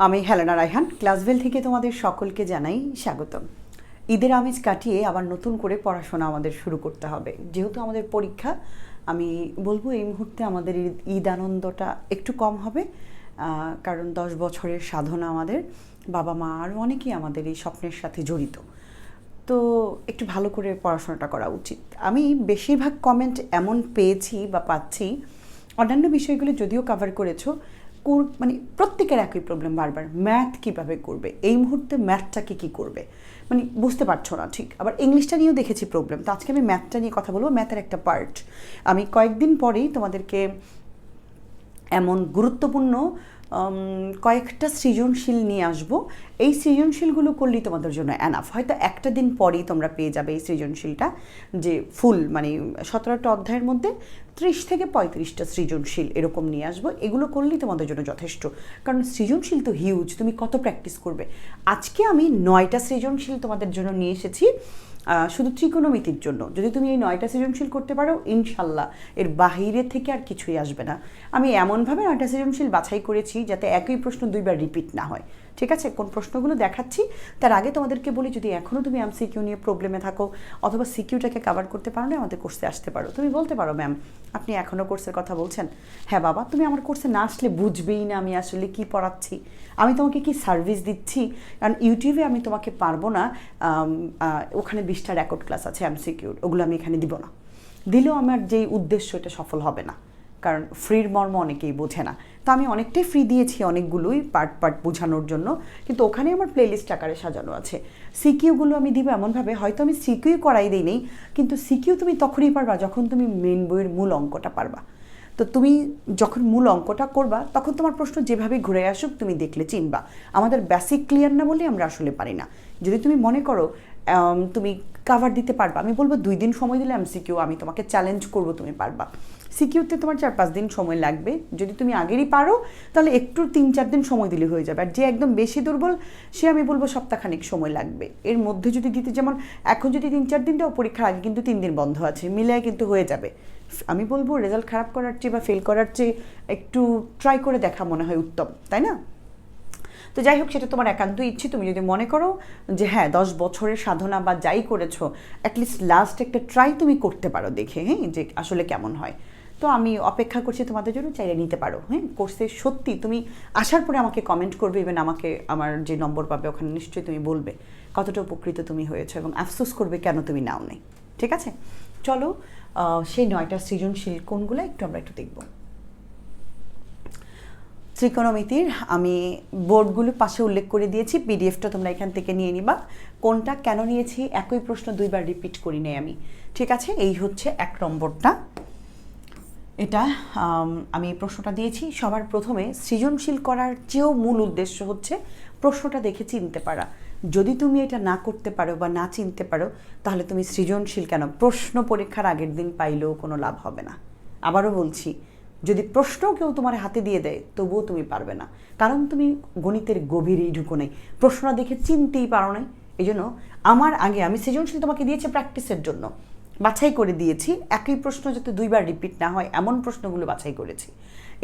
আমি হেলেনা রায়হান, ক্লাসভেল থেকে তোমাদের সকলকে জানাই স্বাগতম। ঈদের আমেজ কাটিয়ে আবার নতুন করে পড়াশোনা আমাদের শুরু করতে হবে। যেহেতু আমাদের পরীক্ষা, আমি বলব এই মুহূর্তে আমাদের ঈদ- আনন্দটা একটু কম হবে কারণ দশ বছরের সাধনা আমাদের। বাবা মা আরও অনেকেই আমাদের এই স্বপ্নের সাথে জড়িত। তো একটু ভালো করে পড়াশোনাটা করা উচিত। আমি বেশিরভাগ কমেন্ট এমন পেয়েছি বা পাচ্ছি। অন্যান্য বিষয়গুলো যদিও কভার করেছ কোর- মানে প্রত্যেকের একই প্রবলেম বারবার। ম্যাথ কীভাবে করবে? এই মুহূর্তে ম্যাথটাকে কি করবে? মানে বুঝতে পারছ না, ঠিক? আবার ইংলিশটা নিয়েও দেখেছি প্রবলেম তো আজকে আমি ম্যাথটা নিয়ে কথা বলব ম্যাথের একটা পার্ট আমি কয়েকদিন পরেই তোমাদেরকে এমন গুরুত্বপূর্ণ কয়েকটা সৃজনশীল নিয়ে আসব। এই সৃজনশীলগুলো করলেই তোমাদের জন্য অ্যানাফ হয়তো একটা দিন পরেই তোমরা পেয়ে যাবে এই সৃজনশীলটা। যে ফুল মানে সতেরোটা অধ্যায়ের মধ্যে ত্রিশ থেকে পঁয়ত্রিশটা সৃজনশীল এরকম নিয়ে আসব। এগুলো করলেই তোমাদের জন্য যথেষ্ট। কারণ সৃজনশীল তো হিউজ তুমি কত প্র্যাকটিস করবে? আজকে আমি নয়টা সৃজনশীল তোমাদের জন্য নিয়ে এসেছি। শুধু ত্রিকোণমিতির জন্য। যদি তুমি এই নয়টা সৃজনশীল করতে পারো, ইনশাল্লাহ এর বাহিরে থেকে আর কিছুই আসবে না। আমি এমনভাবে নয়টা সৃজনশীল বাছাই করেছি যাতে একই প্রশ্ন দুইবার রিপিট না হয়। ঠিক আছে, কোন প্রশ্নগুলো দেখাচ্ছি, তার আগে তোমাদেরকে বলি, যদি এখনও তুমি এমসিকিউ নিয়ে প্রবলেমে থাকো, অথবা সিকিউটাকে কভার করতে পারো না, আমাদের কোর্সে আসতে পারো। তুমি বলতে পারো ম্যাম আপনি এখনও কোর্সের কথা বলছেন। হ্যাঁ বাবা, তুমি আমার কোর্সে না আসলে বুঝবেই না আমি আসলে কি পড়াচ্ছি। আমি তোমাকে কি সার্ভিস দিচ্ছি? কারণ ইউটিউবে আমি তোমাকে পারব না ওখানে বিশটা রেকর্ড ক্লাস আছে এমসিকিউর ওগুলো আমি এখানে দিব না। দিলেও আমার যেই উদ্দেশ্য, এটা সফল হবে না। কারণ ফ্রির মর্ম অনেকেই বোঝে না। তো আমি অনেকটাই ফ্রি দিয়েছি অনেকগুলোই পার্ট পার্ট বোঝানোর জন্য। কিন্তু ওখানে আমার প্লেলিস্ট আকারে সাজানো আছে। সিকিউগুলো আমি দিব এমনভাবে, হয়তো আমি সিকিউ করাই দিই নেই, কিন্তু সিকিউ তুমি তখনই পারবা যখন তুমি মেন বইয়ের মূল অঙ্কটা পারবা। তো তুমি যখন মূল অঙ্কটা করবা, তখন তোমার প্রশ্ন যেভাবে ঘুরে আসুক তুমি দেখলে চিনবা। আমাদের বেসিক ক্লিয়ার না বলে আমরা আসলে পারি না। যদি তুমি মনে করো তুমি কাভার দিতে পারবা। আমি বলব দুই দিন সময় দিলে সিকিউ আমি তোমাকে চ্যালেঞ্জ করব তুমি পারবা। সিকিউতে তোমার চার পাঁচ দিন সময় লাগবে। যদি তুমি আগেরই পারো, তাহলে একটু তিন চার দিন সময় দিলে হয়ে যাবে। আর যে একদম বেশি দুর্বল, সে আমি বলব সপ্তাহখানিক সময় লাগবে। এর মধ্যে যদি দিতে, যেমন এখন যদি তিন চার দিন দাও, পরীক্ষার আগে কিন্তু তিন দিন বন্ধ আছে, মিলায় কিন্তু হয়ে যাবে। আমি বলব রেজাল্ট খারাপ করার চেয়ে বা ফেল করার চেয়ে একটু ট্রাই করে দেখা মনে হয় উত্তম, তাই না? তো যাই হোক, সেটা তোমার একান্ত ইচ্ছে। তুমি যদি মনে করো যে হ্যাঁ দশ বছরের সাধনা বা যাই করেছ অ্যাটলিস্ট লাস্ট একটা ট্রাই তুমি করতে পারো দেখে হ্যাঁ যে আসলে কেমন হয়। তো আমি অপেক্ষা করছি তোমাদের জন্য, চাইলে নিতে পারো হ্যাঁ। কোর্সে সত্যি তুমি আসার পরে আমাকে কমেন্ট করবে ইভেন আমাকে আমার যে নম্বর পাবে ওখানে নিশ্চয়ই তুমি বলবে কতটা উপকৃত তুমি হয়েছো এবং আফসোস করবে কেন তুমি নাও নেই। ঠিক আছে? চলো সেই নয়টা সৃজনশীল কোনগুলো একটু আমরা একটু দেখব। ত্রিকোণমিতির আমি বোর্ডগুলো পাশে উল্লেখ করে দিয়েছি, পিডিএফটা তোমরা এখান থেকে নিয়ে নিবা। কোনটা কেন নিয়েছি? একই প্রশ্ন দুইবার রিপিট করি নাই আমি। ঠিক আছে? এই হচ্ছে এক নম্বরটা। এটা, আমি প্রশ্নটা দিয়েছি। সবার প্রথমে সৃজনশীল করার চেয়েও মূল উদ্দেশ্য হচ্ছে প্রশ্নটা দেখে চিনতে পারা। যদি তুমি এটা না করতে পারো বা না চিনতে পারো, তাহলে তুমি সৃজনশীল কেন? প্রশ্ন পরীক্ষার আগের দিন পাইলেও কোনো লাভ হবে না। আবারও বলছি যদি প্রশ্ন কেউ তোমার হাতে দিয়ে দেয়, তবুও তুমি পারবে না। কারণ তুমি গণিতের গভীরেই ঢুকো নেই। প্রশ্নটা দেখে চিনতেই পারো নাই। এই জন্য আমার আগে আমি সৃজনশীল তোমাকে দিয়েছি প্র্যাকটিসের জন্য। বাছাই করে দিয়েছি। একই প্রশ্ন যাতে দুইবার রিপিট না হয়, এমন প্রশ্নগুলো বাছাই করেছি।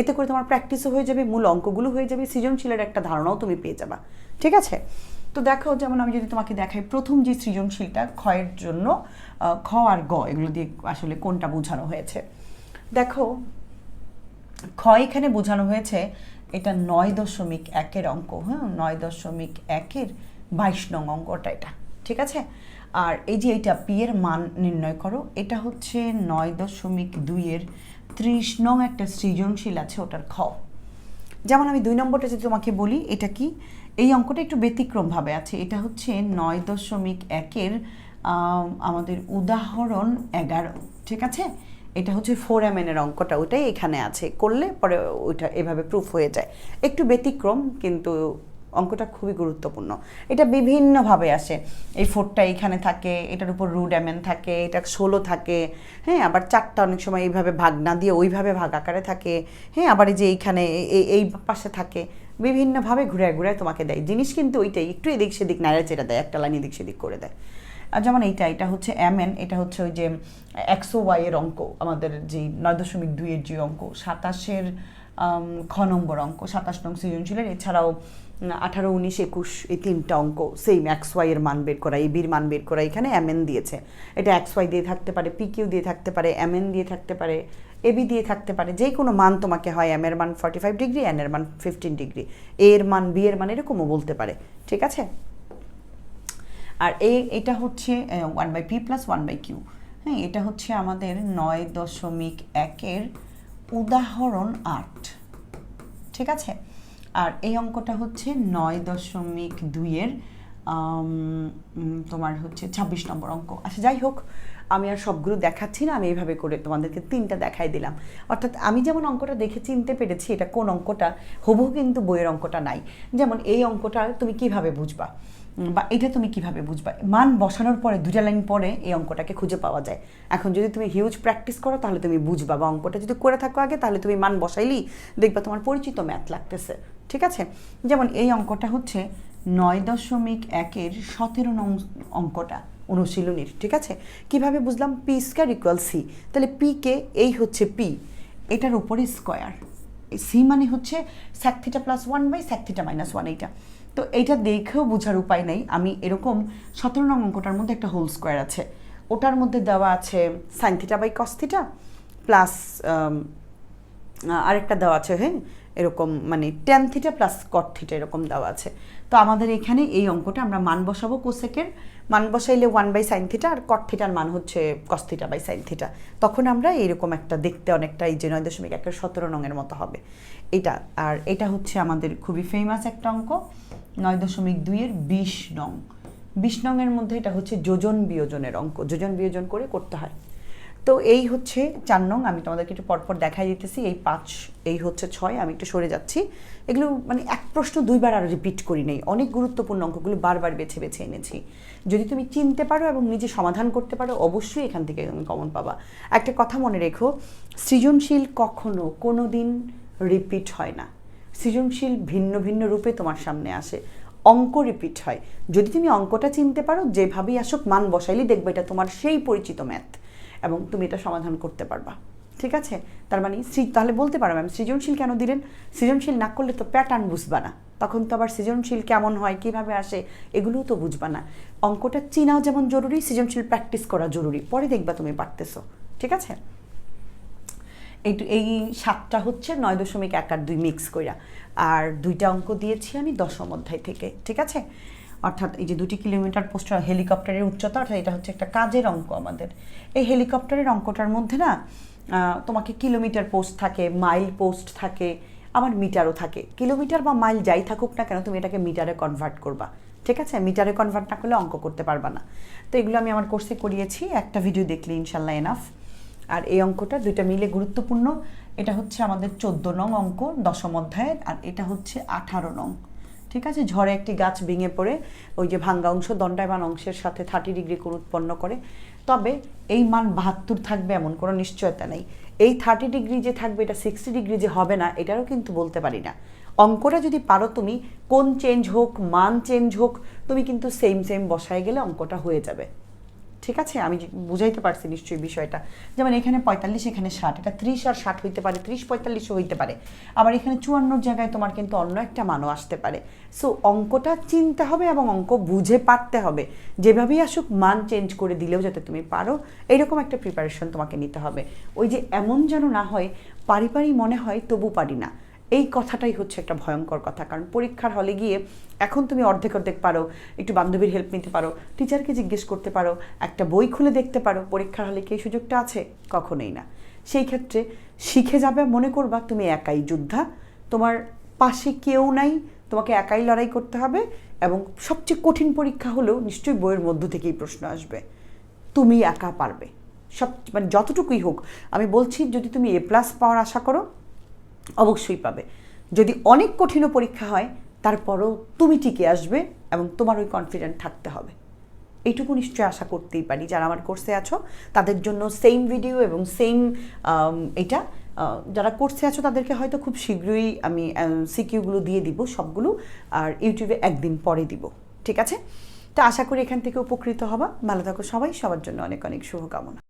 এতে করে তোমার প্র্যাকটিসও হয়ে যাবে, মূল অঙ্কগুলো হয়ে যাবে, সৃজনশীলের একটা ধারণাও তুমি পেয়ে যাবা। ঠিক আছে? তো দেখো, যেমন আমি যদি তোমাকে দেখাই প্রথম যে সৃজনশীলটা ক্ষয়ের জন্য খ আর গ, এগুলো দিয়ে আসলে কোনটা বোঝানো হয়েছে। দেখো খ এখানে বোঝানো হয়েছে এটা নয় দশমিক একের অঙ্ক হ্যাঁ? নয় দশমিক একের বাইশ নং অঙ্কটা এটা ঠিক আছে? আর এই যে এটা পি এর মান নির্ণয় করো এটা হচ্ছে নয় দশমিক দুইয়ের ত্রিশ নং একটা সৃজনশীল আছে ওটার খ। যেমন আমি দুই নম্বরটা যদি তোমাকে বলি এটা কি? এই অঙ্কটা একটু ব্যতিক্রমভাবে আছে এটা হচ্ছে নয় দশমিক একের আম, আমাদের উদাহরণ এগারো ঠিক আছে? এটা হচ্ছে ফোর এর অঙ্কটা ওইটাই এখানে আছে। করলে পরে ওইটা এভাবে প্রুফ হয়ে যায়। একটু ব্যতিক্রম, কিন্তু অঙ্কটা খুবই গুরুত্বপূর্ণ। এটা বিভিন্নভাবে আসে। এই ফোরটা এখানে থাকে, এটার উপর রুড এমএন থাকে, এটা ষোলো থাকে হ্যাঁ আবার চারটা অনেক সময় এইভাবে ভাগ না দিয়ে ওইভাবে ভাগ আকারে থাকে হ্যাঁ আবার এই যে এইখানে এই পাশে থাকে। বিভিন্নভাবে ঘুরে ঘুরে তোমাকে দেয়। জিনিস কিন্তু ওইটাই, একটু এদিক সেদিক নাড়া চেড়ে দেয়, একটা লাইন এদিক সেদিক করে দেয়। আর যেমন এইটা, এটা হচ্ছে এম এন এটা হচ্ছে ওই যে একশো ওয়াইয়ের অঙ্ক, আমাদের যে নয় দশমিক দুইয়ের যে অঙ্ক, সাতাশের খ নম্বর অঙ্ক, সাতাশ নং সৃজনশীলের, এছাড়াও আঠারো, উনিশ, একুশ, এই তিনটা অঙ্ক সেম এক্স ওয়াই এর মান বের করা এবির মান বের করা, এখানে এম এন দিয়েছে। এটা এক্স ওয়াই দিয়ে থাকতে পারে পি কিউ দিয়ে থাকতে পারে এম এন দিয়ে থাকতে পারে এবি দিয়ে থাকতে পারে, যে কোনো মান তোমাকে হয় এম এর মান ফর্টি ফাইভ ডিগ্রি এন এর মান ফিফটিন ডিগ্রি এ এর মান বি এর মান, এরকমও বলতে পারে, ঠিক আছে? আর এই, এটা হচ্ছে one by P plus one by Q হ্যাঁ এটা হচ্ছে আমাদের নয় দশমিক একের উদাহরণ আট। ঠিক আছে? আর এই অঙ্কটা হচ্ছে নয় দশমিক দুইয়ের তোমার হচ্ছে ছাব্বিশ নম্বর অঙ্ক। আচ্ছা যাই হোক, আমি আর সবগুলো দেখাচ্ছি না, আমি এইভাবে করে তোমাদেরকে তিনটা দেখাই দিলাম। অর্থাৎ আমি যেমন অঙ্কটা দেখে চিনতে পেরেছি, এটা কোন অঙ্কটা হবু কিন্তু বইয়ের অঙ্কটা নাই। যেমন এই অঙ্কটা তুমি কীভাবে বুঝবা? বা এটা তুমি কীভাবে বুঝবা? মান বসানোর পরে দুটা লাইন পরে এই অঙ্কটাকে খুঁজে পাওয়া যায়। এখন যদি তুমি হিউজ প্র্যাকটিস করো, তাহলে তুমি বুঝবা। বা অঙ্কটা যদি করে থাকো আগে, তাহলে তুমি মান বসাইলেই দেখবা তোমার পরিচিত ম্যাথ লাগতেছে। ঠিক আছে? যেমন এই অঙ্কটা হচ্ছে নয় দশমিক একের সতেরো নং অঙ্কটা, অনুশীলনীর। ঠিক আছে? কীভাবে বুঝলাম? পি স্কোয়ার ইকুয়াল সি তাহলে পি কে, এই হচ্ছে পি এটার উপরে স্কোয়ার সি মানে হচ্ছে sec theta plus one by sec theta minus one এইটা। তো এইটা দেখেও বোঝার উপায় নেই। আমি এরকম সতেরো নং অঙ্কটার মধ্যে একটা হোল স্কোয়ার আছে। ওটার মধ্যে দেওয়া আছে sine theta by cos theta plus আরেকটা দেওয়া আছে হ্যাঁ? এরকম মানে tan theta plus cot theta এরকম দেওয়া আছে। তো আমাদের এখানে এই অঙ্কটা আমরা মান বসাবো কোসেকের। মান বসাইলে ওয়ান বাই সাইন থিটা আর কট থিটার মান হচ্ছে cos theta by sine theta তখন আমরা এইরকম একটা দেখতে অনেকটা এই যে নয় দশমিক একের সতেরো নঙের মতো হবে। এটা, আর এটা হচ্ছে আমাদের খুবই ফেমাস একটা অঙ্ক। নয় দশমিক দুইয়ের বিশ নং। বিশ নংয়ের মধ্যে এটা হচ্ছে যোজন বিয়োজনের অঙ্ক। যোজন বিয়োজন করে করতে হয়। তো এই হচ্ছে চার নং। আমি তোমাদেরকে একটু পরপর দেখাই দিতেছি। এই পাঁচ, এই হচ্ছে ছয়। আমি একটু সরে যাচ্ছি। এগুলো মানে এক প্রশ্ন দুইবার আর রিপিট করি নেই। অনেক গুরুত্বপূর্ণ অঙ্কগুলো বারবার বেছে বেছে এনেছি। যদি তুমি চিনতে পারো এবং নিজে সমাধান করতে পারো, অবশ্যই এখান থেকে তুমি কমন পাবা। একটা কথা মনে রেখো, সৃজনশীল কখনো কোনো দিন রিপিট হয় না। সৃজনশীল, ভিন্ন ভিন্ন রূপে তোমার সামনে আসে। অঙ্ক রিপিট হয়। যদি তুমি অঙ্কটা চিনতে পারো, যেভাবেই আসুক, মান বসাইলেই দেখবে এটা তোমার সেই পরিচিত ম্যাথ এবং তুমি এটা সমাধান করতে পারবা। ঠিক আছে? তার মানে তাহলে বলতে পারো ম্যাম সৃজনশীল কেন দিলেন? সৃজনশীল না করলে তো প্যাটার্ন বুঝবা না। তখন তো আবার সৃজনশীল কেমন হয়, কীভাবে আসে, এগুলোও তো বুঝবা না। অঙ্কটা চিনাও যেমন জরুরি, সৃজনশীল প্র্যাকটিস করা জরুরি। পরে দেখবা তুমি পারতেছো। ঠিক আছে? এই এই সাতটা হচ্ছে নয় দশমিক এক আর দুই মিক্স কইরা। আর দুইটা অঙ্ক দিয়েছি আমি দশম অধ্যায় থেকে, ঠিক আছে? অর্থাৎ এই যে দুটি কিলোমিটার পোস্ট হেলিকপ্টারের উচ্চতা, অর্থাৎ এটা হচ্ছে একটা কাজের অঙ্ক আমাদের। এই হেলিকপ্টারের অঙ্কটার মধ্যে না তোমাকে কিলোমিটার পোস্ট থাকে মাইল পোস্ট থাকে, আবার মিটারও থাকে। কিলোমিটার বা মাইল যাই থাকুক না কেন, তুমি এটাকে মিটারে কনভার্ট করবা, ঠিক আছে? মিটারে কনভার্ট না করলে অঙ্ক করতে পারবা না। তো এগুলো আমি আমার কোর্সে করিয়েছি, একটা ভিডিও দেখলে ইনশাল্লাহ এনাফ আর এই অঙ্কটা দুইটা মিলে গুরুত্বপূর্ণ। এটা হচ্ছে আমাদের চোদ্দ নং অঙ্ক, দশম অধ্যায়ের আর এটা হচ্ছে আঠারো নং। ঠিক আছে? ঝড়ে একটি গাছ ভেঙে পড়ে, ওই যে ভাঙ্গা অংশ দণ্ডায়মান অংশের সাথে থার্টি ডিগ্রি কোণ উৎপন্ন করে। তবে এই মান বাহাত্তর থাকবে এমন কোনো নিশ্চয়তা নেই। এই থার্টি ডিগ্রি যে থাকবে, এটা সিক্সটি ডিগ্রি যে হবে না, এটারও কিন্তু বলতে পারি না। অঙ্কটা যদি পারো তুমি কোন চেঞ্জ হোক, মান চেঞ্জ হোক, তুমি কিন্তু সেম সেম বসায় গেলে অঙ্কটা হয়ে যাবে। ঠিক আছে? আমি বুঝাইতে পারছি নিশ্চয়ই বিষয়টা। যেমন এখানে পঁয়তাল্লিশ, এখানে ষাট, এটা ত্রিশ আর ষাট হইতে পারে, ত্রিশ পঁয়তাল্লিশও হইতে পারে। আবার এখানে চুয়ান্নর জায়গায় তোমার কিন্তু অন্য একটা মানও আসতে পারে। সো অঙ্কটা চিনতে হবে এবং অঙ্ক বুঝে পারতে হবে। যেভাবেই আসুক, মান চেঞ্জ করে দিলেও যাতে তুমি পারো এইরকম একটা প্রিপারেশন তোমাকে নিতে হবে। ওই যে এমন যেন না হয় পারি পারি মনে হয়, তবু পারি না। এই কথাটাই হচ্ছে একটা ভয়ঙ্কর কথা। কারণ পরীক্ষার হলে গিয়ে এখন তুমি অর্ধেক অর্ধেক পারো, একটু বান্ধবীর হেল্প নিতে পারো টিচারকে জিজ্ঞেস করতে পারো, একটা বই খুলে দেখতে পারো, পরীক্ষার হলে কি এই সুযোগটা আছে? কখনোই না। সেই ক্ষেত্রে শিখে যাবে, মনে করবা তুমি একাই যোদ্ধা, তোমার পাশে কেউ নাই, তোমাকে একাই লড়াই করতে হবে এবং সবচেয়ে কঠিন পরীক্ষা হলেও নিশ্চয়ই বইয়ের মধ্য থেকেই প্রশ্ন আসবে। তুমি একা পারবে। সব মানে যতটুকুই হোক, আমি বলছি যদি তুমি এ প্লাস পাওয়ার আশা করো অবশ্যই পাবে। যদি অনেক কঠিনও পরীক্ষা হয়, তারপরও তুমি টিকে আসবে এবং তোমার ওই কনফিডেন্ট থাকতে হবে। এইটুকু নিশ্চয়ই আশা করতেই পারি। যারা আমার কোর্সে আছো, তাদের জন্য সেম ভিডিও এবং সেম এটা যারা কোর্সে আছো, তাদেরকে হয়তো খুব শীঘ্রই আমি সিকিউগুলো দিয়ে দিব সবগুলো, আর ইউটিউবে একদিন পরে দিব। ঠিক আছে? তো আশা করি এখান থেকে উপকৃত হবা। ভালো থাকো সবাই। সবার জন্য অনেক অনেক শুভকামনা।